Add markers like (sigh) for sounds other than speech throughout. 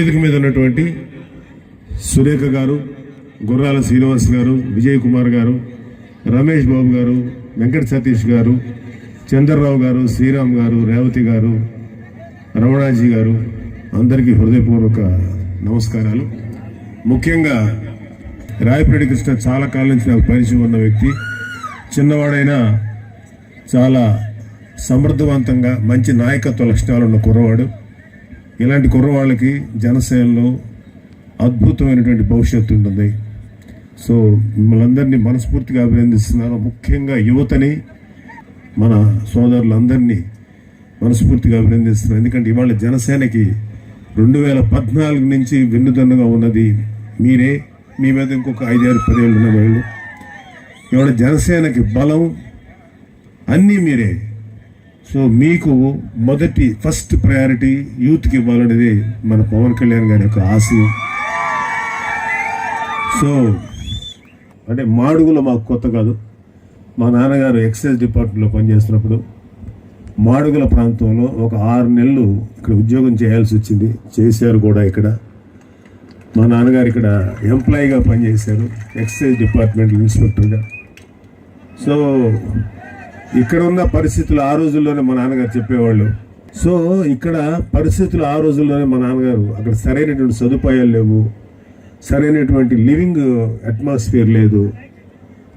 చేతిక మీద ఉన్నటువంటి సురేఖ గారు గుర్రాల శ్రీనివాస్ గారు విజయ్ కుమార్ గారు రమేష్ బాబు గారు వెంకట సతీష్ గారు చంద్రరావు గారు శ్రీరామ్ గారు రేవతి గారు రమణాజీ గారు అందరికీ హృదయపూర్వక నమస్కారాలు. ముఖ్యంగా రాయపరెడ్డి కృష్ణ చాలా కాలం నుంచి నాకు పరిచయం ఉన్న వ్యక్తి. చిన్నవాడైనా చాలా సమర్థవంతంగా మంచి నాయకత్వ లక్షణాలు ఉన్న కుర్రవాడు. ఇలాంటి కుర్రవాళ్ళకి జనసేనలో అద్భుతమైనటువంటి భవిష్యత్తు ఉంటుంది. సో మిమ్మల్ని అందరినీ మనస్ఫూర్తిగా అభినందిస్తున్నాను. ముఖ్యంగా యువతని మన సోదరులందరినీ మనస్ఫూర్తిగా అభినందిస్తున్నాను. ఎందుకంటే ఇవాళ జనసేనకి రెండు వేల పద్నాలుగు నుంచి వెన్నుదన్నుగా ఉన్నది మీరే. మీ మీద ఇంకొక ఐదారు పదేళ్ళు ఉన్న వాళ్ళు ఇవాళ జనసేనకి బలం అన్నీ మీరే. సో మీకు మొదటి ఫస్ట్ ప్రయారిటీ యూత్కి ఇవ్వాలనేది మన పవన్ కళ్యాణ్ గారి యొక్క ఆశయం సో అంటే మాడుగులో మాకు కొత్త కాదు. మా నాన్నగారు ఎక్సైజ్ డిపార్ట్మెంట్లో పనిచేస్తున్నప్పుడు మాడుగుల ప్రాంతంలో ఒక ఆరు నెలలు ఇక్కడ ఉద్యోగం చేయాల్సి వచ్చింది. చేశారు కూడా ఇక్కడ. మా నాన్నగారు ఇక్కడ ఎంప్లాయీగా పనిచేశారు ఎక్సైజ్ డిపార్ట్మెంట్ ఇన్స్పెక్టర్గా. సో ఇక్కడ ఉన్న పరిస్థితులు ఆ రోజుల్లోనే మా నాన్నగారు చెప్పేవాళ్ళు. సో ఇక్కడ పరిస్థితులు ఆ రోజుల్లోనే మా నాన్నగారు అక్కడ సరైనటువంటి సదుపాయాలు లేవు. సరైనటువంటి లివింగ్ అట్మాస్ఫియర్ లేదు.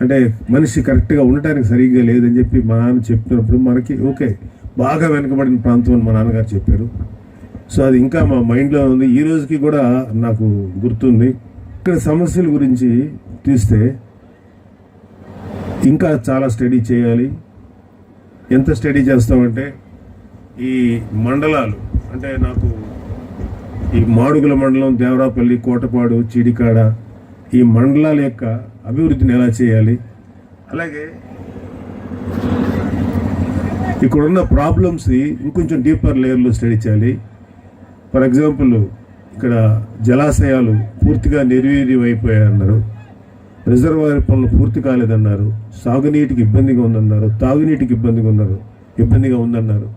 అంటే మనిషి కరెక్ట్గా ఉండటానికి సరిగ్గా లేదని చెప్పి మా నాన్న చెప్తున్నప్పుడు మనకి ఓకే బాగా వెనకబడిన ప్రాంతం అని మా నాన్నగారు చెప్పారు. సో అది ఇంకా మా మైండ్లో ఉంది. ఈ రోజుకి కూడా నాకు గుర్తుంది. ఇక్కడ సమస్యల గురించి తీస్తే ఇంకా చాలా స్టడీ చేయాలి. ఎంత స్టడీ చేస్తామంటే ఈ మండలాలు అంటే నాకు ఈ మాడుగుల మండలం దేవరాపల్లి కోటపాడు చీడికాడ ఈ మండలాల యొక్క అభివృద్ధిని ఎలా చేయాలి? అలాగే ఇక్కడున్న ప్రాబ్లమ్స్ని ఇంకొంచెం డీపర్ లేయర్లో స్టడీ చేయాలి. ఫర్ ఎగ్జాంపుల్ ఇక్కడ జలాశయాలు పూర్తిగా నిర్వీర్యం అయిపోయాయన్నారు రిజర్వాయర్ పనులు పూర్తి కాలేదన్నారు. సాగునీటికి ఇబ్బందిగా ఉందన్నారు. తాగునీటికి ఇబ్బందిగా ఉన్నారు. ఇబ్బందిగా ఉందన్నారు.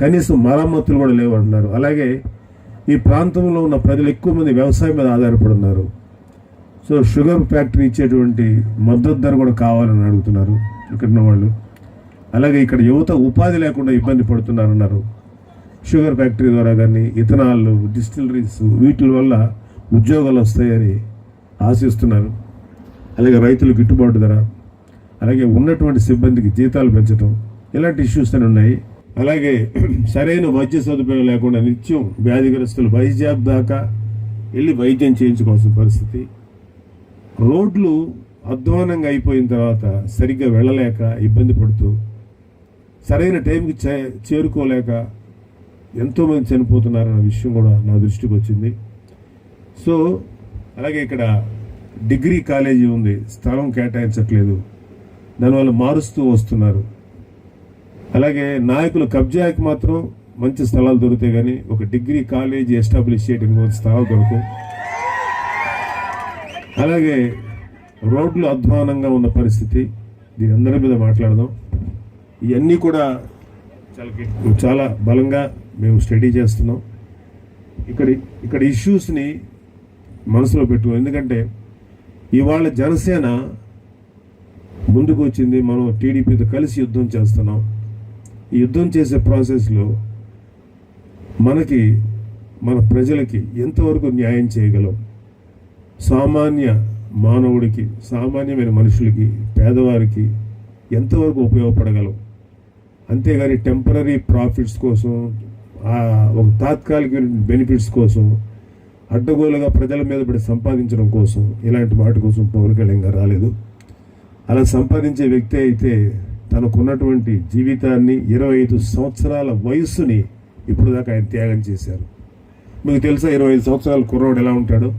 కనీసం మరమ్మతులు కూడా లేవన్నారు అలాగే ఈ ప్రాంతంలో ఉన్న ప్రజలు ఎక్కువ మంది వ్యవసాయం మీద ఆధారపడి ఉన్నారు సో షుగర్ ఫ్యాక్టరీ ఇచ్చేటువంటి మద్దతు ధర కూడా కావాలని అడుగుతున్నారు ఇక్కడ ఉన్న వాళ్ళు. అలాగే ఇక్కడ యువత ఉపాధి లేకుండా ఇబ్బంది పడుతున్నారన్నారు. షుగర్ ఫ్యాక్టరీ ద్వారా కానీ ఇథనాళ్ళు డిస్టిలరీస్ వీటి వల్ల ఉద్యోగాలు వస్తాయని ఆశిస్తున్నారు. అలాగే రైతులు గిట్టుబాటు ధర అలాగే ఉన్నటువంటి సిబ్బందికి జీతాలు పెంచడం ఇలాంటి ఇష్యూస్ అని ఉన్నాయి. అలాగే (clears throat) సరైన వైద్య సదుపాయం లేకుండా నిత్యం వ్యాధిగ్రస్తులు వైజాబ్ దాకా వెళ్ళి వైద్యం చేయించుకోవాల్సిన పరిస్థితి. రోడ్లు అధ్వానంగా అయిపోయిన తర్వాత సరిగ్గా వెళ్ళలేక ఇబ్బంది పడుతూ సరైన టైంకి చే చేరుకోలేక ఎంతోమంది చనిపోతున్నారన్న విషయం కూడా నా దృష్టికి వచ్చింది. సో అలాగే ఇక్కడ డిగ్రీ కాలేజీ ఉంది స్థలం కేటాయించట్లేదు. దానివల్ల మారుస్తూ వస్తున్నారు. అలాగే నాయకులు కబ్జాకి మాత్రం మంచి స్థలాలు దొరుకుతాయి కానీ ఒక డిగ్రీ కాలేజీ ఎస్టాబ్లిష్ చేయడానికి స్థలాలు దొరకవు. అలాగే రోడ్లు అధ్వానంగా ఉన్న పరిస్థితి. దీని అందరి మీద మాట్లాడదాం. ఇవన్నీ కూడా చాలా చాలా బలంగా మేము స్టడీ చేస్తున్నాం. ఇక్కడ ఇక్కడ ఇష్యూస్ని మనసులో పెట్టుకో ఎందుకంటే ఇవాళ జనసేన ముందుకు వచ్చింది మనం టీడీపీతో కలిసి యుద్ధం చేస్తున్నాం. ఈ యుద్ధం చేసే ప్రాసెస్లో మనకి మన ప్రజలకి ఎంతవరకు న్యాయం చేయగలం? సామాన్య మానవుడికి సామాన్యమైన మనుషులకి పేదవారికి ఎంతవరకు ఉపయోగపడగలం? అంతేగాని టెంపరీ ప్రాఫిట్స్ కోసం ఒక తాత్కాలిక బెనిఫిట్స్ కోసం అడ్డగోలుగా ప్రజల మీద పడి సంపాదించడం కోసం ఇలాంటి వాటి కోసం పవన్ కళ్యాణ్ గారు రాలేదు. అలా సంపాదించే వ్యక్తి అయితే తనకున్నటువంటి జీవితాన్ని ఇరవై ఐదు సంవత్సరాల వయస్సుని ఇప్పుడు దాకా ఆయన త్యాగం చేశారు. మీకు తెలుసా ఇరవై ఐదు సంవత్సరాల కుర్రోడు ఎలా ఉంటాడో?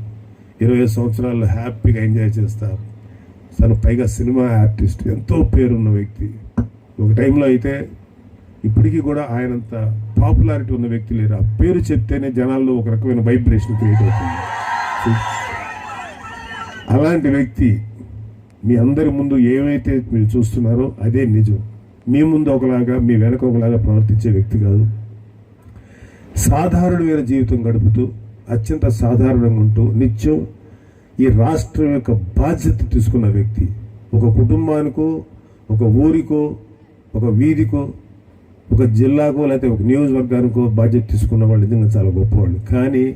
ఇరవై ఐదు సంవత్సరాల్లో హ్యాపీగా ఎంజాయ్ చేస్తారు తను పైగా సినిమా ఆర్టిస్ట్ ఎంతో పేరున్న వ్యక్తి. ఒక టైంలో అయితే ఇప్పటికీ కూడా ఆయనంత పాపులారిటీ ఉన్న వ్యక్తి లేరు? ఆ పేరు చెప్తేనే జనాల్లో ఒక రకమైన వైబ్రేషన్ క్రియేట్ అవుతుంది. అలాంటి వ్యక్తి మీ అందరి ముందు ఏమైతే మీరు చూస్తున్నారో అదే నిజం. మీ ముందు ఒకలాగా మీ వెనక ఒకలాగా ప్రవర్తించే వ్యక్తి కాదు. సాధారణమైన జీవితం గడుపుతూ అత్యంత సాధారణంగా ఉంటూ నిత్యం ఈ రాష్ట్రం యొక్క బాధ్యత తీసుకున్న వ్యక్తి. ఒక కుటుంబానికో ఒక ఊరికో ఒక వీధికో ఒక జిల్లాకో లేకపోతే ఒక నియోజకవర్గానికో బాధ్యత తీసుకున్న వాళ్ళు నిజంగా చాలా గొప్పవాళ్ళు. కానీ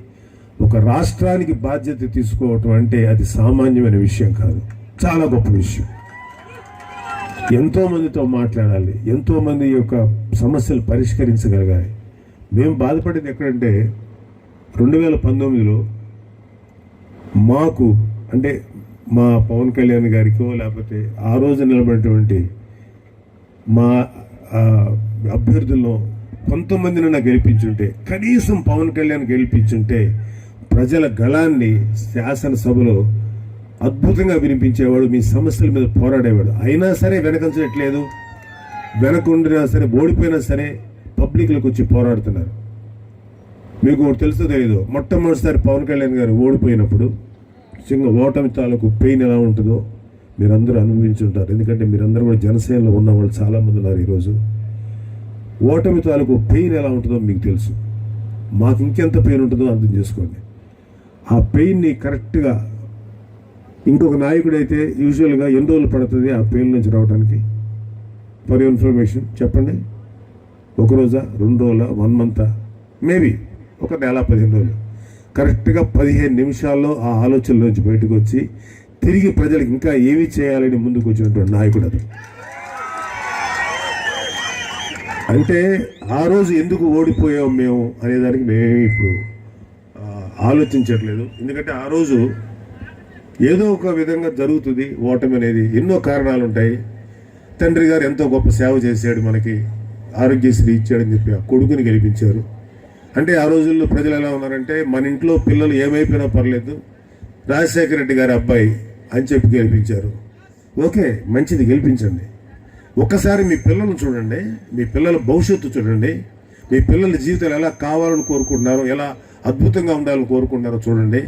ఒక రాష్ట్రానికి బాధ్యత తీసుకోవటం అంటే అది సామాన్యమైన విషయం కాదు. చాలా గొప్ప విషయం. ఎంతోమందితో మాట్లాడాలి. ఎంతోమంది యొక్క సమస్యలు పరిష్కరించగలగాలి. మేము బాధపడేది ఎక్కడంటే రెండు వేల పంతొమ్మిదిలో మాకు అంటే మా పవన్ కళ్యాణ్ గారికో లేకపోతే ఆ రోజు నిలబడినటువంటి మా అభ్యర్థుల్లో కొంతమందిని నాకు గెలిపించుంటే కనీసం పవన్ కళ్యాణ్ గెలిపించుంటే ప్రజల గళాన్ని శాసనసభలో అద్భుతంగా వినిపించేవాడు మీ సమస్యల మీద పోరాడేవాడు. అయినా సరే వెనకంచట్లేదు. వెనకుండినా సరే ఓడిపోయినా సరే పబ్లిక్లకు వచ్చి పోరాడుతున్నారు. మీకు తెలుసు తెలుసో మొట్టమొదటిసారి పవన్ కళ్యాణ్ గారు ఓడిపోయినప్పుడు సింగ ఓటమి తాలూకు పెయిన్ ఎలా ఉంటుందో మీరందరూ అనుభవించుంటారు. ఎందుకంటే మీరందరూ కూడా జనసేనలో ఉన్న వాళ్ళు చాలామంది ఉన్నారు ఈరోజు. ఓటమి తాలూకు పెయిన్ ఎలా ఉంటుందో మీకు తెలుసు. మాకు ఇంకెంత పెయిన్ ఉంటుందో అర్థం చేసుకోండి. ఆ పెయిన్ని కరెక్ట్గా ఇంకొక నాయకుడైతే యూజువల్గా ఎన్ని రోజులు పడుతుంది ఆ పెయిన్ నుంచి రావడానికి ఫర్ ఇన్ఫర్మేషన్ చెప్పండి. ఒక రోజా రెండు రోజుల వన్ మంత్? మేబీ ఒక నెల పదిహేను రోజులు. కరెక్ట్గా పదిహేను నిమిషాల్లో ఆ ఆలోచనలోంచి బయటకు వచ్చి తిరిగి ప్రజలకు ఇంకా ఏమి చేయాలని ముందుకు వచ్చినటువంటి నాయకుడు అది. అంటే ఆ రోజు ఎందుకు ఓడిపోయాం మేము అనేదానికి మేమేమి ఇప్పుడు ఆలోచించట్లేదు. ఎందుకంటే ఆ రోజు ఏదో ఒక విధంగా జరుగుతుంది ఓటమి అనేది. ఎన్నో కారణాలు ఉంటాయి. తండ్రి గారు ఎంతో గొప్ప సేవ చేశాడు మనకి. ఆరోగ్యశ్రీ ఇచ్చాడని చెప్పి ఆ కొడుకుని గెలిపించారు. అంటే ఆ రోజుల్లో ప్రజలు ఎలా ఉన్నారంటే మన ఇంట్లో పిల్లలు ఏమైపోయినా పర్లేదు. రాజశేఖర రెడ్డి గారి అబ్బాయి అని చెప్పి గెలిపించారు. ఓకే మంచిది గెలిపించండి. ఒక్కసారి మీ పిల్లలను చూడండి మీ పిల్లల భవిష్యత్తు చూడండి మీ పిల్లల జీవితాలు ఎలా కావాలని కోరుకుంటున్నారో ఎలా అద్భుతంగా ఉండాలని కోరుకుంటున్నారో చూడండి.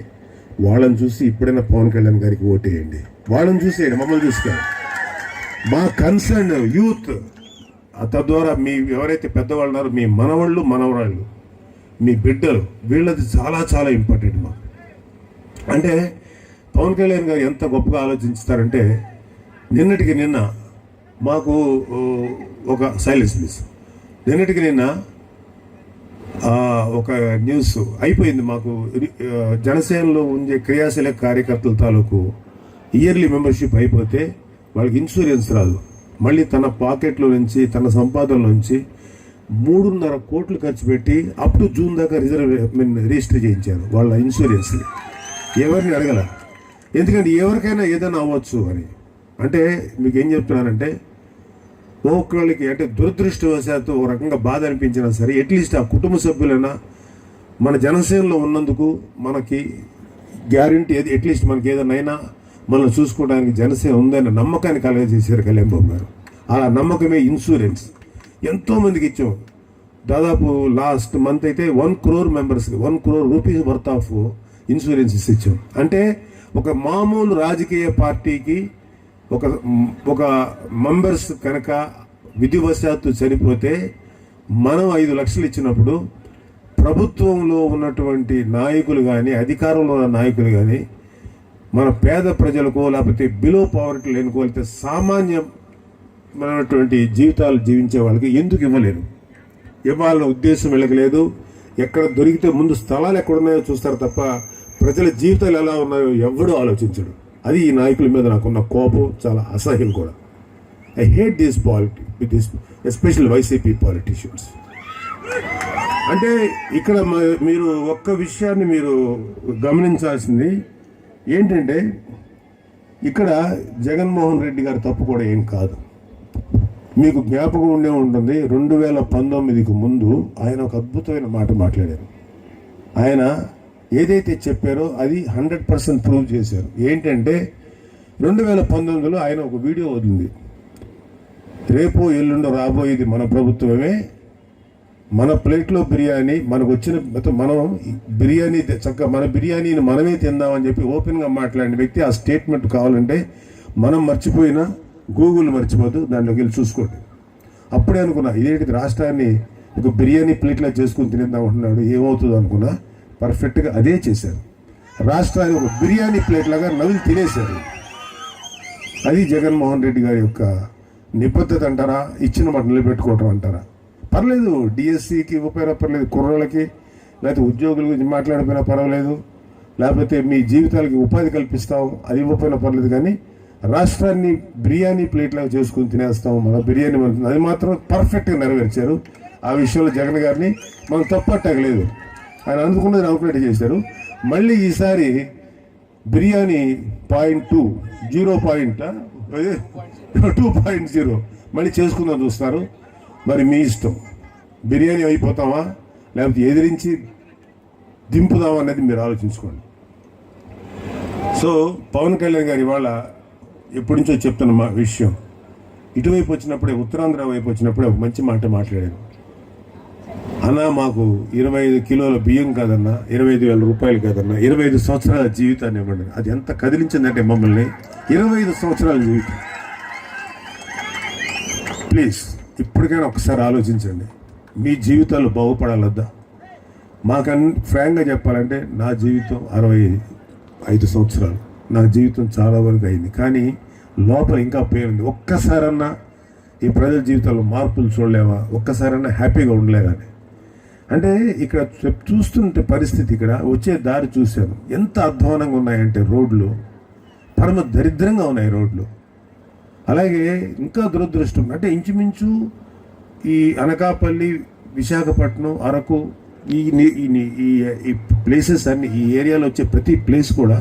వాళ్ళని చూసి ఇప్పుడైనా పవన్ కళ్యాణ్ గారికి ఓటేయండి. వాళ్ళని చూసేయండి మమ్మల్ని చూసుకోండి. మా కన్సర్న్ యూత్ తద్వారా మీ ఎవరైతే పెద్దవాళ్ళు ఉన్నారో మీ మనవాళ్ళు మనవరాళ్ళు మీ బిడ్డలు వీళ్ళది చాలా చాలా ఇంపార్టెంట్ మాకు. అంటే పవన్ కళ్యాణ్ గారు ఎంత గొప్పగా ఆలోచిస్తారంటే నిన్నటికి నిన్న మాకు ఒక సైలెన్స్ ప్లీజ్ నిన్నటికి నిన్న ఒక న్యూస్ అయిపోయింది మాకు. రి- జనసేనలో ఉండే క్రియాశీల కార్యకర్తల తాలూకు ఇయర్లీ మెంబర్షిప్ అయిపోతే వాళ్ళకి ఇన్సూరెన్స్ రాదు. మళ్ళీ తన పాకెట్లో నుంచి తన సంపాదన నుంచి మూడున్నర కోట్లు ఖర్చు పెట్టి అప్ టు జూన్ దాకా రిజర్వ్ రిజిస్టర్ చేయించారు వాళ్ళ ఇన్సూరెన్స్ ఎవరిని అడగల? ఎందుకంటే ఎవరికైనా ఏదైనా అవ్వచ్చు అని. అంటే మీకు ఏం చెప్తున్నానంటే ఒక్కొక్కరికి అంటే దురదృష్టవశాత్తు ఒక రకంగా బాధ అనిపించినా సరే అట్లీస్ట్ ఆ కుటుంబ సభ్యులైనా మన జనసేనలో ఉన్నందుకు మనకి గ్యారంటీ ఏది అట్లీస్ట్ మనకి ఏదైనా అయినా మనం చూసుకోవడానికి జనసేన ఉందన్న నమ్మకాన్ని కలగజేశారు కళ్యాణ్ బాబు గారు. ఆ నమ్మకమే ఇన్సూరెన్స్ ఎంతోమందికి ఇచ్చాం. దాదాపు లాస్ట్ మంత్ అయితే వన్ క్రోర్ మెంబర్స్కి one crore rupees worth of insurances ఇచ్చాం. అంటే ఒక మామూలు రాజకీయ పార్టీకి ఒక ఒక మెంబర్స్ కనుక విధివశాత్తు చనిపోతే మనం ఐదు లక్షలు ఇచ్చినప్పుడు ప్రభుత్వంలో ఉన్నటువంటి నాయకులు కానీ అధికారంలో ఉన్న నాయకులు కానీ మన పేద ప్రజలకు లేకపోతే బిలో పవర్టీ లేనుకోవాలితే సామాన్యమైనటువంటి జీవితాలు జీవించే వాళ్ళకి ఎందుకు ఇవ్వలేరు? ఇవ్వాలన్న ఉద్దేశం వెళ్ళకలేదు ఎక్కడ దొరికితే ముందు స్థలాలు ఎక్కడ ఉన్నాయో చూస్తారు తప్ప ప్రజల జీవితాలు ఎలా ఉన్నాయో ఎవడూ ఆలోచించడు. అది ఈ నాయకుల మీద నాకున్న కోపం చాలా అసహ్యం కూడా. I hate this polity with this especial YCP politicians అంటే ఇక్కడ మీరు ఒక్క విషయాన్ని మీరు గమనించాల్సింది ఏంటంటే ఇక్కడ జగన్మోహన్ రెడ్డి గారి తప్పు కూడా ఏం కాదు. మీకు జ్ఞాపకం ఉండే ఉంటుంది రెండు వేల పంతొమ్మిదికి ముందు ఆయన ఒక అద్భుతమైన మాట మాట్లాడారు. ఆయన ఏదైతే చెప్పారో అది హండ్రెడ్ పర్సెంట్ ప్రూవ్ చేశారు. ఏంటంటే రెండు వేల పంతొమ్మిదిలో ఆయన ఒక వీడియో వదిలింది. రేపు ఎల్లుండో రాబోయేది మన ప్రభుత్వమే. మన ప్లేట్లో బిర్యానీ మనకు వచ్చిన మనం బిర్యానీ చక్కగా మన బిర్యానీని మనమే తిందామని చెప్పి ఓపెన్గా మాట్లాడిన వ్యక్తి ఆ స్టేట్మెంట్ కావాలంటే మనం మర్చిపోయినా గూగుల్ మర్చిపోదు దాంట్లోకి వెళ్ళి చూసుకోండి. అప్పుడే అనుకున్నా ఇదేంటి రాష్ట్రాన్ని ఒక బిర్యానీ ప్లేట్లో చేసుకుని తినేద్దాం అంటున్నాడు ఏమవుతుందో అనుకున్నా. పర్ఫెక్ట్గా అదే చేశారు. రాష్ట్రాన్ని ఒక బిర్యానీ ప్లేట్ లాగా నవ్వులు తినేశారు. అది జగన్మోహన్ రెడ్డి గారి యొక్క నిబద్ధత అంటారా? ఇచ్చిన మాట నిలబెట్టుకోవటం అంటారా? పర్లేదు డిఎస్సికి ఇవ్వకపోయినా పర్లేదు కుర్రోళ్ళకి లేకపోతే ఉద్యోగుల గురించి మాట్లాడిపోయినా పర్వాలేదు. లేకపోతే మీ జీవితాలకి ఉపాధి కల్పిస్తాం అది ఇవ్వకపోయినా పర్లేదు కానీ రాష్ట్రాన్ని బిర్యానీ ప్లేట్లాగా చేసుకుని తినేస్తాం మన బిర్యానీ అది మాత్రం పర్ఫెక్ట్గా నెరవేర్చారు. ఆ విషయంలో జగన్ గారిని మనం తప్పట్టగలేదు. ఆయన అందుకున్నది అవుట్లెట్ చేశారు. మళ్ళీ ఈసారి biryani point two zero point two point zero. మళ్ళీ చేసుకుందాం చూస్తారు. మరి మీ ఇష్టం. బిర్యానీ అయిపోతామా? లేకపోతే ఎదిరించి దింపుదామా అనేది మీరు ఆలోచించుకోండి. సో పవన్ కళ్యాణ్ గారు ఇవాళ ఎప్పటి నుంచో చెప్తున్న మా విషయం. ఇటువైపు వచ్చినప్పుడే ఉత్తరాంధ్ర వైపు వచ్చినప్పుడే ఒక మంచి మాట మాట్లాడారు. అన్న మాకు ఇరవై ఐదు కిలోల బియ్యం కాదన్నా ఇరవై ఐదు వేల రూపాయలు కాదన్నా ఇరవై ఐదు సంవత్సరాల జీవితాన్ని ఇవ్వండి. అది ఎంత కదిలించిందంటే మమ్మల్ని ఇరవై ఐదు సంవత్సరాల జీవితం. ప్లీజ్ ఇప్పటికైనా ఒకసారి ఆలోచించండి. మీ జీవితాలు బాగుపడాలద్దా? మాకన్ ఫ్రాంక్గా చెప్పాలంటే నా జీవితం అరవై ఐదు సంవత్సరాలు. నా జీవితం చాలా వరకు అయింది. కానీ లోపల ఇంకా పోయింది ఒక్కసారన్నా ఈ ప్రజల జీవితంలో మార్పులు చూడలేవా? ఒక్కసారన్నా హ్యాపీగా ఉండలేదని అంటే ఇక్కడ చూస్తుంటే పరిస్థితి ఇక్కడ వచ్చే దారి చూశాను. ఎంత అధ్వానంగా ఉన్నాయంటే రోడ్లు. పరమ దరిద్రంగా ఉన్నాయి రోడ్లు. అలాగే ఇంకా దురదృష్టం అంటే ఇంచుమించు ఈ అనకాపల్లి విశాఖపట్నం అరకు ఈ ఈ ఈ ఈ ప్లేసెస్ అన్ని ఈ ఏరియాలో వచ్చే ప్రతి ప్లేస్ కూడా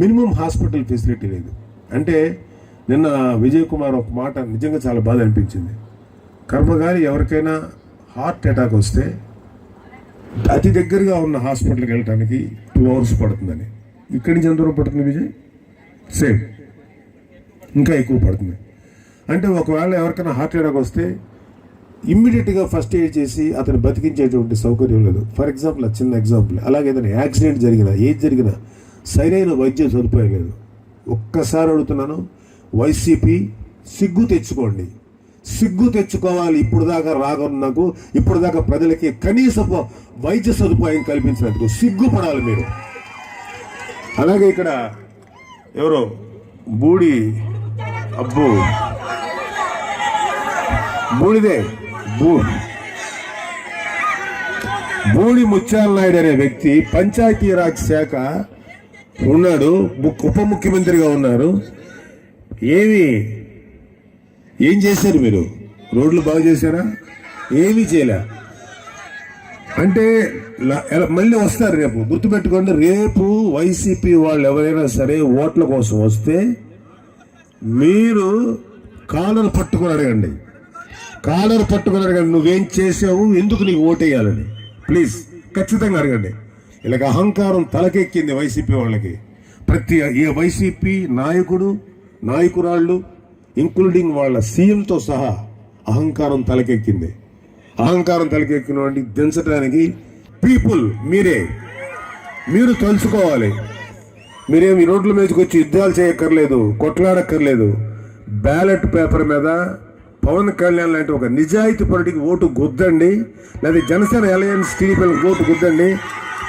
మినిమం హాస్పిటల్ ఫెసిలిటీ లేదు. అంటే నిన్న విజయ్ కుమార్ ఒక మాట నిజంగా చాలా బాధ అనిపించింది. కర్మగారి ఎవరికైనా హార్ట్ అటాక్ వస్తే అతి దగ్గరగా ఉన్న హాస్పిటల్కి వెళ్ళడానికి టూ అవర్స్ పడుతుందని. ఇక్కడి నుంచి ఎంత దూరం పడుతుంది విజయ్? సేమ్ ఇంకా ఎక్కువ పడుతుంది. అంటే ఒకవేళ ఎవరికైనా హార్ట్ అటాక్ వస్తే ఇమ్మీడియట్గా ఫస్ట్ ఎయిడ్ చేసి అతను బతికించేటువంటి సౌకర్యం లేదు. ఫర్ ఎగ్జాంపుల్ చిన్న ఎగ్జాంపుల్ అలాగే ఏదైనా యాక్సిడెంట్ జరిగినా ఏది జరిగినా సరైన వైద్యం సదుపాయం లేదు. ఒక్కసారి అడుగుతున్నాను వైసీపీ సిగ్గు తెచ్చుకోండి. సిగ్గు తెచ్చుకోవాలి. ఇప్పుడు దాకా రాగన్నకు ఇప్పుడు దాకా ప్రజలకి కనీసపు వైద్య సదుపాయం కల్పించినందుకు సిగ్గుపడాలి మీరు. అలాగే ఇక్కడ ఎవరో బూడి అబ్బు. బూడిదే బూడి బూడి ముత్యాల నాయుడు అనే వ్యక్తి పంచాయతీరాజ్ శాఖ ఉన్నాడు ఉప ముఖ్యమంత్రిగా ఉన్నారు. ఏమి ఏం చేశారు మీరు? రోడ్లు బాగు చేశారా? ఏమీ చేయలే. అంటే ఎలా- మళ్ళీ వస్తారు రేపు. గుర్తుపెట్టుకోండి రేపు వైసీపీ వాళ్ళు ఎవరైనా సరే ఓట్ల కోసం వస్తే మీరు కాలర్ పట్టుకొని అడగండి. కాలర్ పట్టుకొని అడగండి నువ్వేం చేసావు ఎందుకు నీకు ఓటేయాలని. ప్లీజ్ ఖచ్చితంగా అడగండి. ఇలాగ అహంకారం తలకెక్కింది వైసీపీ వాళ్ళకి. ప్రతి ఏ వైసీపీ నాయకుడు నాయకురాళ్ళు ఇంక్లూడింగ్ వాళ్ళ సీఎంతో సహా అహంకారం తలకెక్కింది. అహంకారం తలకెక్కిన వాడిని దించడానికి పీపుల్ మీరే. మీరు తలుచుకోవాలి. మీరేం రోడ్ల మీదకి వచ్చి యుద్ధాలు చేయక్కర్లేదు కొట్లాడక్కర్లేదు. బ్యాలెట్ పేపర్ మీద పవన్ కళ్యాణ్ లాంటి ఒక నిజాయితీ పరుడికి ఓటు గుద్దండి లేదా జనసేన అలయన్స్ టీడీపీలకు ఓటు గుద్దండి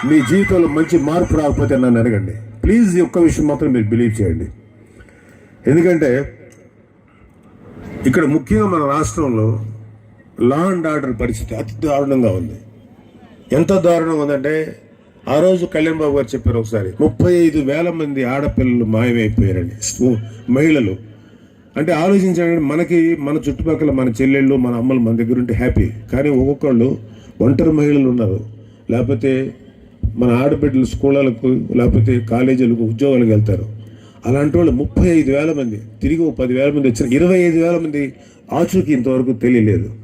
మీ జీవితంలో మంచి మార్పు రాకపోతే నన్ను అడగండి. ప్లీజ్ ఈ ఒక్క విషయం మాత్రం మీరు బిలీవ్ చేయండి. ఎందుకంటే ఇక్కడ ముఖ్యంగా మన రాష్ట్రంలో లా అండ్ ఆర్డర్ పరిస్థితి అతి దారుణంగా ఉంది. ఎంత దారుణంగా ఉందంటే ఆ రోజు కళ్యాణ్ బాబు గారు చెప్పారు ఒకసారి ముప్పై ఐదు వేల మంది ఆడపిల్లలు మాయమైపోయారండి. మహిళలు. అంటే ఆలోచించండి మనకి మన చుట్టుపక్కల మన చెల్లెళ్ళు మన అమ్మలు మన దగ్గర ఉంటే హ్యాపీ. కానీ ఒక్కొక్కళ్ళు ఒంటరి మహిళలు ఉన్నారు. లేకపోతే మన ఆడబిడ్డలు స్కూళ్ళకు లేకపోతే కాలేజీలకు ఉద్యోగాలకు వెళ్తారు. అలాంటి వాళ్ళు ముప్పై ఐదు వేల మంది తిరిగి ఓ పది వేల మంది వచ్చిన ఇరవై ఐదు వేల మంది ఆచూకీ ఇంతవరకు తెలియలేదు.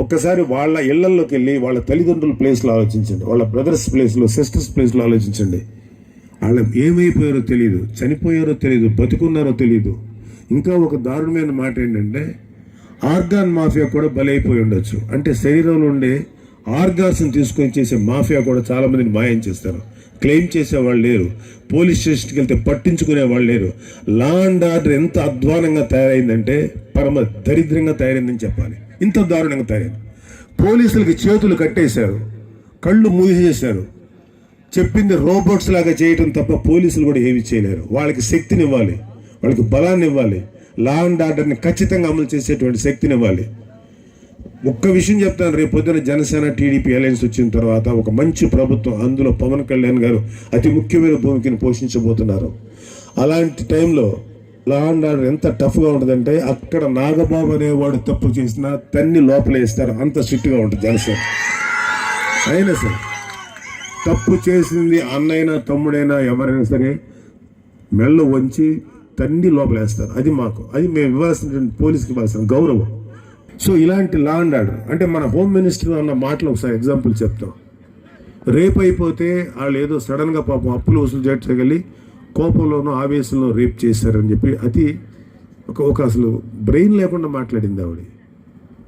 ఒక్కసారి వాళ్ళ ఇళ్ళలోకి వెళ్ళి వాళ్ళ తల్లిదండ్రుల ప్లేస్లో ఆలోచించండి. వాళ్ళ బ్రదర్స్ ప్లేస్లో సిస్టర్స్ ప్లేస్లో ఆలోచించండి. వాళ్ళు ఏమైపోయారో తెలియదు చనిపోయారో తెలియదు బతుకున్నారో తెలియదు ఇంకా ఒక దారుణమైన మాట ఏంటంటే ఆర్గాన్ మాఫియా కూడా బలైపోయి ఉండొచ్చు. అంటే శరీరంలో ఉండే ఆర్గాన్స్ని తీసుకొని చేసే మాఫియా కూడా చాలామందిని మాయం చేస్తారు. క్లెయిమ్ చేసే వాళ్ళు లేరు. పోలీస్ స్టేషన్కి వెళ్తే పట్టించుకునే వాళ్ళు లేరు. లా అండ్ ఆర్డర్ ఎంత అధ్వానంగా తయారైందంటే పరమ దరిద్రంగా తయారైందని చెప్పాలి. ఇంత దారుణంగా తయారు పోలీసులకి చేతులు కట్టేశారు. కళ్ళు మూసేశారు. చెప్పింది రోబోట్స్ లాగా చేయటం తప్ప పోలీసులు కూడా ఏమి చేయలేరు. వాళ్ళకి శక్తిని ఇవ్వాలి వాళ్ళకి బలాన్ని ఇవ్వాలి లా అండ్ ఆర్డర్ని ఖచ్చితంగా అమలు చేసేటువంటి శక్తిని ఇవ్వాలి ఒక్క విషయం చెప్తాను. రేపు పొద్దున జనసేన టీడీపీ అలయన్స్ వచ్చిన తర్వాత ఒక మంచి ప్రభుత్వం అందులో పవన్ కళ్యాణ్ గారు అతి ముఖ్యమైన భూమికను పోషించబోతున్నారు. అలాంటి టైంలో లా అండ్ ఆర్డర్ ఎంత టఫ్గా ఉంటుందంటే అక్కడ నాగబాబు అనేవాడు తప్పు చేసినా తన్ని లోపల వేస్తారు. అంత స్ట్రిక్ట్గా ఉంటుంది జనసేన అయినా సరే తప్పు చేసింది అన్నైనా తమ్ముడైనా ఎవరైనా సరే మెల్ల వంచి తన్ని లోపలేస్తారు అది మాకు అది మేము ఇవ్వాల్సిన పోలీస్కి ఇవ్వాల్సిన గౌరవం. సో ఇలాంటి లా అండ్ ఆర్డర్ అంటే మన హోమ్ మినిస్టర్ అన్న మాటలు ఒకసారి ఎగ్జాంపుల్ చెప్తాం. రేపు అయిపోతే వాళ్ళు ఏదో సడన్గా పాపం అప్పులు వసూలు చేయగలి కోపంలోనూ ఆవేశంలో రేప్ చేశారని చెప్పి అది ఒక ఒక అసలు బ్రెయిన్ లేకుండా మాట్లాడింది ఆవిడ.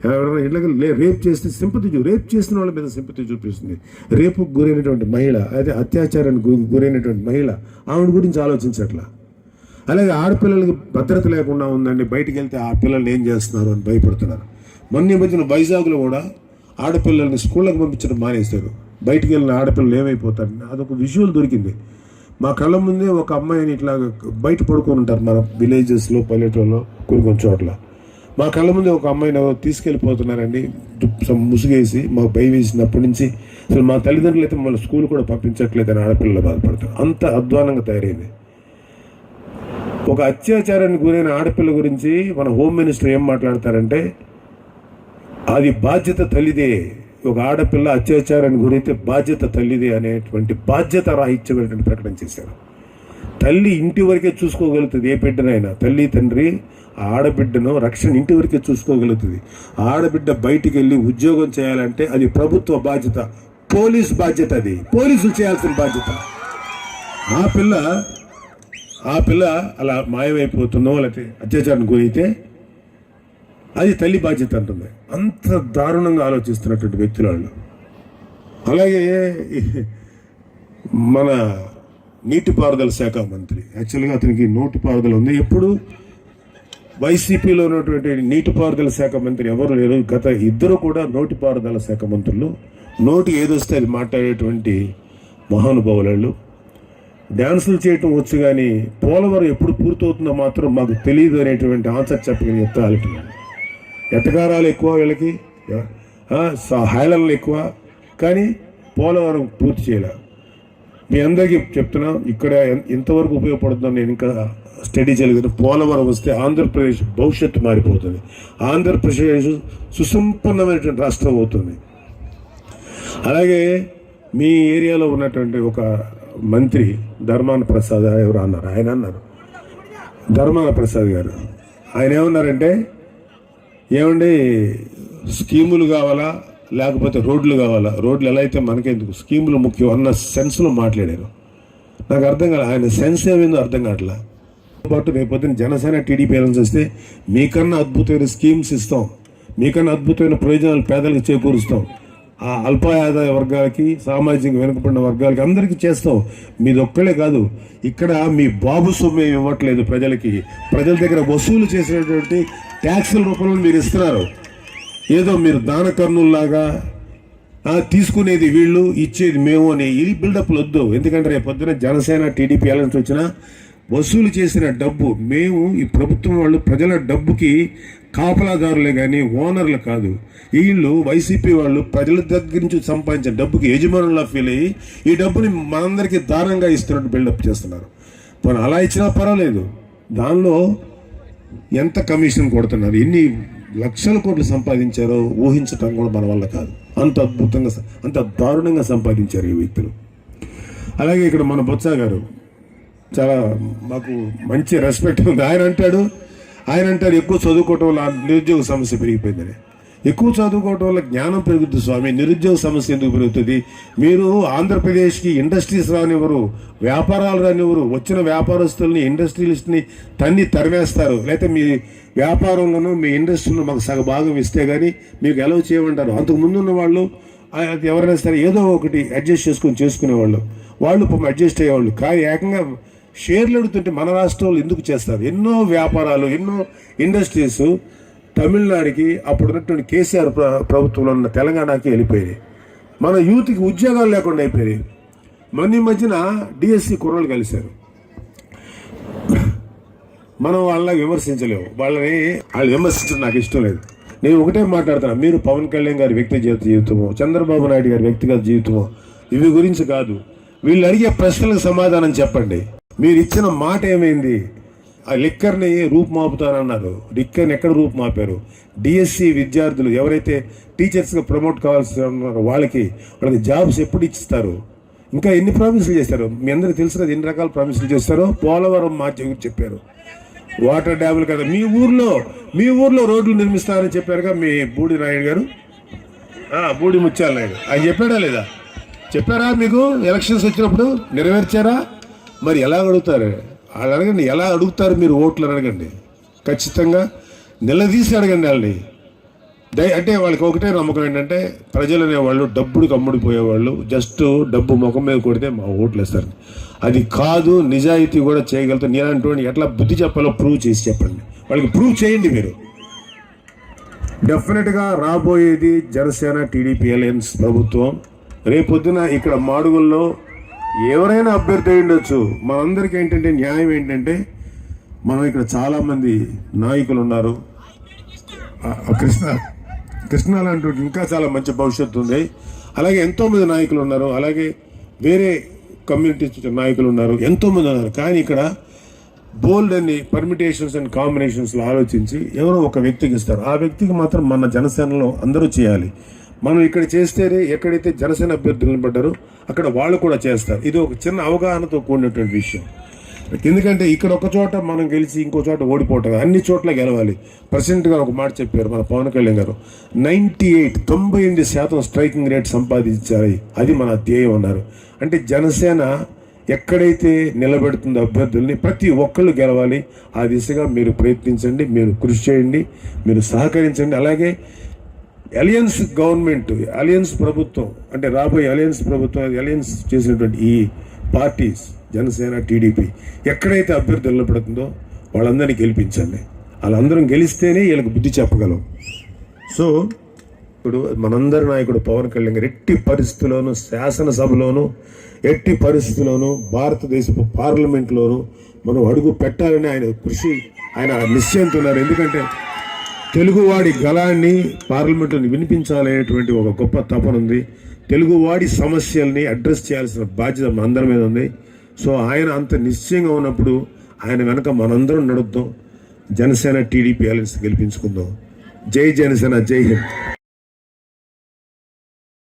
ఎవరైనా ఇళ్ళకి లే రేప్ చేస్తే సింపతి చూ రేప్ చేసిన వాళ్ళ మీద సింపతి చూపిస్తుంది. రేపు గురైనటువంటి మహిళ అదే అత్యాచారానికి గురైనటువంటి మహిళ ఆవిడ గురించి ఆలోచించట్లా? అలాగే ఆడపిల్లలకి భద్రత లేకుండా ఉందండి బయటికి వెళ్తే ఆ పిల్లల్ని ఏం చేస్తున్నారు అని భయపడుతున్నారు. మొన్న ఈ మధ్యన వైజాగ్లో కూడా ఆడపిల్లల్ని స్కూళ్ళకి పంపించడం మానేస్తారు బయటికి వెళ్ళిన ఆడపిల్లలు ఏమైపోతారు అదొక విజువల్ దొరికింది. మా కళ్ళ ముందే ఒక అమ్మాయిని ఇట్లా బయట పడుకొని ఉంటారు మన విలేజెస్లో పల్లెటూరులో కొన్ని కొన్ని చోట్ల. మా కళ్ళ ముందే ఒక అమ్మాయిని తీసుకెళ్ళిపోతున్నారండి. ముసుగేసి మాకు భయం వేసినప్పటి నుంచి. అసలు మా తల్లిదండ్రులు అయితే మమ్మల్ని స్కూల్ కూడా పంపించట్లేదు అని ఆడపిల్లలు బాధపడతారు. అంత అధ్వానంగా తయారైంది. ఒక అత్యాచారానికి గురైన ఆడపిల్ల గురించి మన హోమ్ మినిస్టర్ ఏం మాట్లాడతారంటే అది బాధ్యత తల్లిదే. ఒక ఆడపిల్ల అత్యాచారానికి గురైతే బాధ్యత తల్లిది అనేటువంటి బాధ్యత రాహిత్యమైనటువంటి ప్రకటన చేశారు. తల్లి ఇంటి వరకే చూసుకోగలుగుతుంది ఏ బిడ్డనైనా. తల్లి తండ్రి ఆ ఆడబిడ్డను రక్షణ ఇంటి వరకే చూసుకోగలుగుతుంది. ఆడబిడ్డ బయటికి వెళ్ళి ఉద్యోగం చేయాలంటే అది ప్రభుత్వ బాధ్యత పోలీస్ బాధ్యత అది. పోలీసులు చేయాల్సిన బాధ్యత. ఆ పిల్ల ఆ పిల్ల అలా మాయమైపోతుందో లేకపోతే అత్యాచారానికి గురైతే అది తల్లి బాధ్యత అంటుంది. అంత దారుణంగా ఆలోచిస్తున్నటువంటి వ్యక్తులు వాళ్ళు. అలాగే మన నీటిపారుదల శాఖ మంత్రి. యాక్చువల్గా అతనికి నోటిపారుదల ఉంది. ఎప్పుడు? వైసీపీలో ఉన్నటువంటి నీటిపారుదల శాఖ మంత్రి ఎవరు లేరు. గత ఇద్దరు కూడా నోటిపారుదల శాఖ మంత్రులు. నోటి ఏదొస్తే అది మాట్లాడేటువంటి మహానుభావులు డ్యాన్సులు చేయటం వచ్చు కానీ పోలవరం ఎప్పుడు పూర్తవుతుందో మాత్రం మాకు తెలియదు అనేటువంటి ఆన్సర్ చెప్పగలిగే ఎట్టకారాలు ఎక్కువ వీళ్ళకి? ఆ, స- ఎక్కువ. కానీ పోలవరం పూర్తి చేయలే. మీ అందరికీ చెప్తున్నా ఇక్కడ ఇంతవరకు ఎంతవరకు ఉపయోగపడుతుందో నేను ఇంకా స్టడీ చేయలేదు. పోలవరం వస్తే ఆంధ్రప్రదేశ్ భవిష్యత్తు మారిపోతుంది. ఆంధ్రప్రదేశ్ సుసంపన్నమైనటువంటి రాష్ట్రం అవుతుంది. అలాగే మీ ఏరియాలో ఉన్నటువంటి ఒక మంత్రి ధర్మాన ప్రసాద్ ఎవరు అన్నారు? ఆయన అన్నారు. ధర్మాన ప్రసాద్ గారు. ఆయన ఏమన్నారంటే ఏమండి స్కీములు కావాలా లేకపోతే రోడ్లు కావాలా? రోడ్లు ఎలా అయితే మనకెందుకు? స్కీములు ముఖ్యం అన్న సెన్స్లో మాట్లాడారు. నాకు అర్థం కాలే ఆయన సెన్స్ ఏమైందో అర్థం కావట్లా? పాటు రేపొద్దున జనసేన టీడీపీ ఎలన్స్ వస్తే మీకన్నా అద్భుతమైన స్కీమ్స్ ఇస్తాం. మీకన్నా అద్భుతమైన ప్రయోజనాలు పేదలకు చేకూరుస్తాం. ఆ అల్ప ఆదాయ వర్గాలకి సామాజిక వెనుకబడిన వర్గాలకి అందరికీ చేస్తాం మీది ఒక్కలే కాదు ఇక్కడ మీ బాబు సొమ్ము ఇవ్వట్లేదు ప్రజలకి. ప్రజల దగ్గర వసూలు చేసినటువంటి ట్యాక్సుల రూపంలో మీరు ఇస్తున్నారు. ఏదో మీరు దాన కర్ణుల్లాగా తీసుకునేది వీళ్ళు ఇచ్చేది మేము అని ఇది బిల్డప్లు వద్దు. ఎందుకంటే రేపు పొద్దున జనసేన టీడీపీ అలయన్స్ వచ్చినా వసూలు చేసిన డబ్బు మేము ఈ ప్రభుత్వం వాళ్ళు ప్రజల డబ్బుకి కాపలాదారులే కానీ ఓనర్లు కాదు. వీళ్ళు వైసీపీ వాళ్ళు ప్రజల దగ్గర నుంచి సంపాదించిన డబ్బుకి యజమానులా ఫీల్ అయ్యి ఈ డబ్బుని మనందరికీ దారంగా ఇస్తున్నట్టు బిల్డప్ చేస్తున్నారు. మనం అలా ఇచ్చినా పర్వాలేదు. దానిలో ఎంత కమిషన్ కొడుతున్నారు? ఎన్ని లక్షల కోట్లు సంపాదించారో ఊహించటం కూడా మన వల్ల కాదు. అంత అద్భుతంగా అంత దారుణంగా సంపాదించారు ఈ వ్యక్తులు. అలాగే ఇక్కడ మన బొత్స గారు చాలా మాకు మంచి రెస్పెక్ట్ ఉంది. ఆయన అంటాడు ఆయన అంటారు ఎక్కువ చదువుకోవటం వల్ల నిరుద్యోగ సమస్య పెరిగిపోయిందని. ఎక్కువ చదువుకోవటం వల్ల జ్ఞానం పెరుగుతుంది స్వామి. నిరుద్యోగ సమస్య ఎందుకు పెరుగుతుంది? మీరు ఆంధ్రప్రదేశ్కి ఇండస్ట్రీస్ రానివ్వరు వ్యాపారాలు రానివ్వరు. వచ్చిన వ్యాపారస్తుల్ని ఇండస్ట్రియలిస్ట్ని తన్ని తరిమేస్తారు. లేకపోతే మీ వ్యాపారంలోనూ మీ ఇండస్ట్రీలో మాకు సగ భాగం ఇస్తే కానీ మీకు ఎలా చేయమంటారు. అంతకు ముందున్న వాళ్ళు ఎవరైనా సరే ఏదో ఒకటి అడ్జస్ట్ చేసుకొని చేసుకునేవాళ్ళు. వాళ్ళు పాపం అడ్జస్ట్ అయ్యేవాళ్ళు. కానీ ఏకంగా షేర్లు అడుగుతుంటే మన రాష్ట్రంలో ఎందుకు చేస్తారు? ఎన్నో వ్యాపారాలు ఎన్నో ఇండస్ట్రీస్ తమిళనాడుకి అప్పుడు ఉన్నటువంటి కేసీఆర్ ప్రభుత్వంలో ఉన్న తెలంగాణకి వెళ్ళిపోయాయి మన యూత్కి ఉద్యోగాలు లేకుండా అయిపోయాయి మొన్న ఈ మధ్యన డిఎస్సి కుర్రలు కలిశారు. మనం వాళ్ళ విమర్శించలేము. వాళ్ళని వాళ్ళు విమర్శించడం నాకు ఇష్టం లేదు. నేను ఒకటే మాట్లాడుతున్నా. మీరు పవన్ కళ్యాణ్ గారి వ్యక్తిగత జీవితము చంద్రబాబు నాయుడు గారి వ్యక్తిగత జీవితము ఇవి గురించి కాదు. వీళ్ళు అడిగే ప్రశ్నలకు సమాధానం చెప్పండి. మీరు ఇచ్చిన మాట ఏమైంది? ఆ లిక్కర్ని రూపుమాపుతానన్నారు లిక్కర్ని ఎక్కడ రూపుమాపారు డిఎస్సి విద్యార్థులు ఎవరైతే టీచర్స్గా ప్రమోట్ కావాల్సి ఉన్నారో వాళ్ళకి వాళ్ళకి జాబ్స్ ఎప్పుడు ఇచ్చిస్తారు? ఇంకా ఎన్ని ప్రామిసులు చేశారు మీ అందరికీ తెలుసు కదా ఎన్ని రకాల ప్రామిసులు చేస్తారో? పోలవరం మార్చి చెప్పారు. వాటర్ డ్యాములు కదా. మీ ఊర్లో మీ ఊర్లో రోడ్లు నిర్మిస్తారని చెప్పారుగా మీ బూడి నాయుడు గారు? బూడి ముత్యాల నాయుడు. ఆయన చెప్పాడా లేదా? చెప్పారా మీకు? ఎలక్షన్స్ వచ్చినప్పుడు నెరవేర్చారా? మరి ఎలా అడుగుతారు? వాళ్ళు అడగండి ఎలా అడుగుతారు మీరు ఓట్లు అని అడగండి. ఖచ్చితంగా నిలదీసి అడగండి వాళ్ళని. దయ అంటే వాళ్ళకి ఒకటే నమ్మకం ఏంటంటే ప్రజలు అనేవాళ్ళు డబ్బుడు కమ్ముడిపోయేవాళ్ళు జస్ట్ డబ్బు ముఖం మీద కొడితే మా ఓట్లు వేస్తారు. అది కాదు నిజాయితీ కూడా చేయగలుగుతాం అంటూ ఎట్లా బుద్ధి చెప్పాలో ప్రూవ్ చేసి చెప్పండి. వాళ్ళకి ప్రూవ్ చేయండి మీరు. డెఫినెట్గా రాబోయేది జనసేన టీడీపీ అలయన్స్ ప్రభుత్వం. రేపొద్దున ఇక్కడ మాడుగుల్లో ఎవరైనా అభ్యర్థి అయి ఉండొచ్చు. మనందరికీ ఏంటంటే న్యాయం ఏంటంటే మనం ఇక్కడ చాలామంది నాయకులు ఉన్నారు. కృష్ణ కృష్ణ లాంటి ఇంకా చాలా మంచి భవిష్యత్తు ఉంది. అలాగే ఎంతోమంది నాయకులు ఉన్నారు. అలాగే వేరే కమ్యూనిటీస్ నాయకులు ఉన్నారు. ఎంతోమంది ఉన్నారు. కానీ ఇక్కడ బోల్డ్ అన్ని పర్మిటేషన్స్ అండ్ కాంబినేషన్స్లో ఆలోచించి ఎవరో ఒక వ్యక్తికి ఇస్తారు. ఆ వ్యక్తికి మాత్రం మన జనసేనలో అందరూ చేయాలి. మనం ఇక్కడ చేస్తేనే ఎక్కడైతే జనసేన అభ్యర్థులు నిలబడ్డారో అక్కడ వాళ్ళు కూడా చేస్తారు. ఇది ఒక చిన్న అవగాహనతో కూడినటువంటి విషయం. ఎందుకంటే ఇక్కడ ఒక చోట మనం గెలిచి ఇంకో చోట ఓడిపోవటం అన్ని చోట్ల గెలవాలి. ప్రెసిడెంట్ గారు ఒక మాట చెప్పారు మన పవన్ కళ్యాణ్ గారు. నైంటీ ఎయిట్ తొంభై ఎనిమిది శాతం స్ట్రైకింగ్ రేట్ సంపాదించాలి. అది మన ధ్యేయం అన్నారు. అంటే జనసేన ఎక్కడైతే నిలబెడుతుందో అభ్యర్థుల్ని ప్రతి ఒక్కళ్ళు గెలవాలి. ఆ దిశగా మీరు ప్రయత్నించండి మీరు కృషి చేయండి మీరు సహకరించండి. అలాగే అలియన్స్ గవర్నమెంట్ అలియన్స్ ప్రభుత్వం అంటే రాబోయే అలియన్స్ ప్రభుత్వం అలియన్స్ చేసినటువంటి ఈ పార్టీస్ జనసేన టీడీపీ ఎక్కడైతే అభ్యర్థి నిలబడుతుందో వాళ్ళందరినీ గెలిపించండి. వాళ్ళందరం గెలిస్తేనే వీళ్ళకి బుద్ధి చెప్పగలం. సో ఇప్పుడు మనందరి నాయకుడు పవన్ కళ్యాణ్ గారు ఎట్టి పరిస్థితుల్లోనూ శాసనసభలోనూ ఎట్టి పరిస్థితుల్లోనూ భారతదేశపు పార్లమెంట్లోనూ మనం అడుగు పెట్టాలని ఆయన కృషి ఆయన నిశ్చయంతో ఉన్నారు. ఎందుకంటే తెలుగువాడి గళాన్ని పార్లమెంట్లో వినిపించాలనేటువంటి ఒక గొప్ప తపన ఉంది. తెలుగువాడి సమస్యల్ని అడ్రస్ చేయాల్సిన బాధ్యత మనందరి మీద ఉంది. సో ఆయన అంత నిశ్చయంగా ఉన్నప్పుడు ఆయన వెనక మనందరం నడుద్దాం. జనసేన టీడీపీ అలయన్స్ గెలిపించుకుందాం. జై జనసేన జై హింద్.